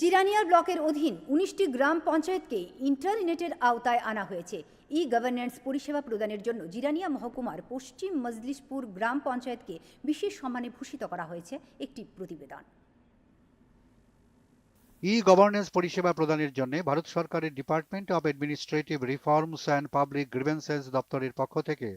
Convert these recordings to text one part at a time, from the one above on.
জিরানিয়ার ব্লকের অধীন উনিশটি গ্রাম পঞ্চায়েতকে ইন্টারনেটের আওতায় আনা হয়েছে। ই গভর্নেন্স পরিষেবা প্রদানের জন্য জিরানিয়া মহকুমার পশ্চিম মজলিশপুর গ্রাম পঞ্চায়েতকে বিশেষ সম্মানে ভূষিত করা হয়েছে একটি প্রতিবেদন। ই গভর্নেন্স পরিষেবা প্রদানের জন্য ভারত সরকারের department of administrative reforms and public grievances দপ্তরের পক্ষ থেকে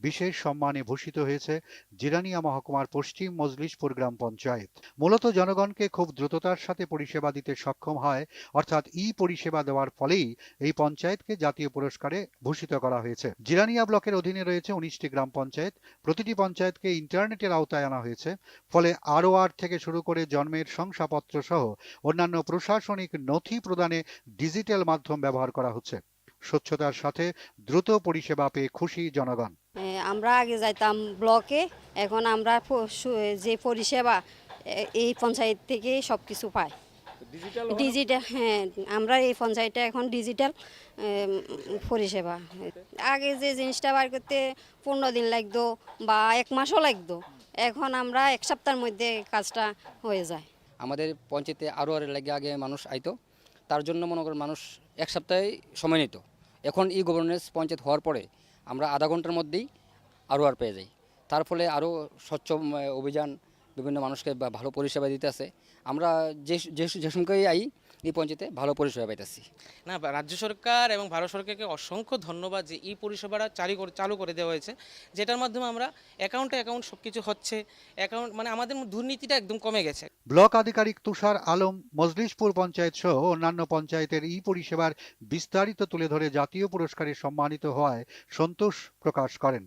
বিশেষ সম্মানে ভূষিত হয়েছে জিরানিয়া মহকুমার পশ্চিম মজলিশপুর গ্রাম পঞ্চায়েত। মূলত জনগণকে খুব দ্রুততার সাথে পরিষেবা দিতে সক্ষম হয়, অর্থাৎ ই পরিষেবা দেওয়ার ফলেই এই পঞ্চায়েতকে জাতীয় পুরস্কারে ভূষিত করা হয়েছে। জিরানিয়া ব্লকের অধীনে রয়েছে উনিশটি গ্রাম পঞ্চায়েত। প্রতিটি পঞ্চায়েতকে ইন্টারনেটের আওতায় আনা হয়েছে, ফলে আরও আর থেকে শুরু করে জন্মের শংসাপত্র সহ অন্যান্য প্রশাসনিক নথি প্রদানে ডিজিটাল মাধ্যম ব্যবহার করা হচ্ছে। স্বচ্ছতার সাথে দ্রুত পরিষেবা পেয়ে খুশি জনগণ। আমরা আগে যাইতাম ব্লকে এখন আমরা যে পরিষেবা এই পঞ্চায়েত থেকে সব কিছু পাই ডিজিটাল হ্যাঁ আমরা এই পঞ্চায়েতটা এখন ডিজিটাল পরিষেবা। আগে যে জিনিসটা বার করতে পনেরো দিন লাগতো বা এক মাসও লাগতো এখন আমরা এক সপ্তাহের মধ্যে কাজটা হয়ে যায়। আমাদের পঞ্চায়েতে আরও আর লাগে আগে মানুষ আইতো। তার জন্য মনে করেন মানুষ এক সপ্তাহে সময় নিত। এখন ই গভর্নেন্স পঞ্চায়েত হওয়ার পরে আমরা আধা ঘণ্টার মধ্যেই আরও আর পেয়ে যাই। তার ফলে আরও স্বচ্ছ অভিযান বিভিন্ন মানুষকে ভালো পরিষেবা দিতে আছে। আমরা যে যে সময়ই আই এই পঞ্চায়েতে ভালো পরিষেবা পাইতেছি। না রাজ্য সরকার এবং ভারত সরকারকে অসংখ্য ধন্যবাদ যে এই পরিষেবাটা চালু করে চালু করে দেওয়া হয়েছে। যেটার মাধ্যমে আমরা অ্যাকাউন্টে অ্যাকাউন্ট সব কিছু হচ্ছে। অ্যাকাউন্ট মানে আমাদের দুর্নীতিটা একদম কমে গেছে। ব্লক আধিকারিক তুষার আলম মজলিশপুর পঞ্চায়েত সহ অন্যান্য পঞ্চায়েতের ই পরিষেবার বিস্তারিত তুলে ধরে জাতীয় পুরস্কারে সম্মানিত হওয়ায় সন্তোষ প্রকাশ করেন।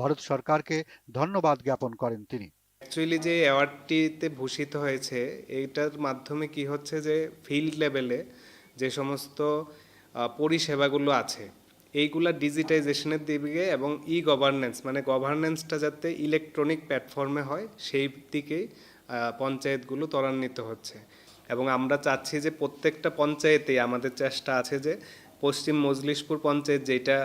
ভারত সরকারকে ধন্যবাদ জ্ঞাপন করেন তিনি। অ্যাকচুয়ালি যে অ্যাওয়ার্ডটিতে ভূষিত হয়েছে, এইটার মাধ্যমে কি হচ্ছে যে ফিল্ড লেভেলে যে সমস্ত পরিষেবাগুলো আছে, এইগুলা ডিজিটাইজেশনের দিকে এবং ই গভর্নেন্স মানে গভর্নেন্সটা যাতে ইলেকট্রনিক প্ল্যাটফর্মে হয়, সেই দিকেই পঞ্চায়েতগুলো ত্বরান্বিত হচ্ছে। এবং আমরা চাচ্ছি যে প্রত্যেকটা পঞ্চায়েতেই আমাদের চেষ্টা আছে যে পশ্চিম মজলিশপুর পঞ্চায়েত যেটা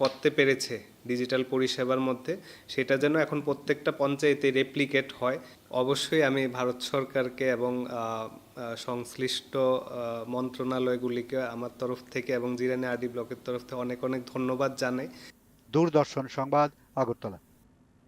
করতে পেরেছে ডিজিটাল পরিষেবার মধ্যে, সেটা যেন এখন প্রত্যেকটা পঞ্চায়েতে রেপ্লিকেট হয়। অবশ্যই আমি ভারত সরকারকে এবং সংশ্লিষ্ট মন্ত্রণালয়গুলিকে আমার তরফ থেকে এবং জিরানি আদি ব্লকের তরফ থেকে অনেক অনেক ধন্যবাদ জানাই। দূরদর্শন সংবাদ আগরতলা।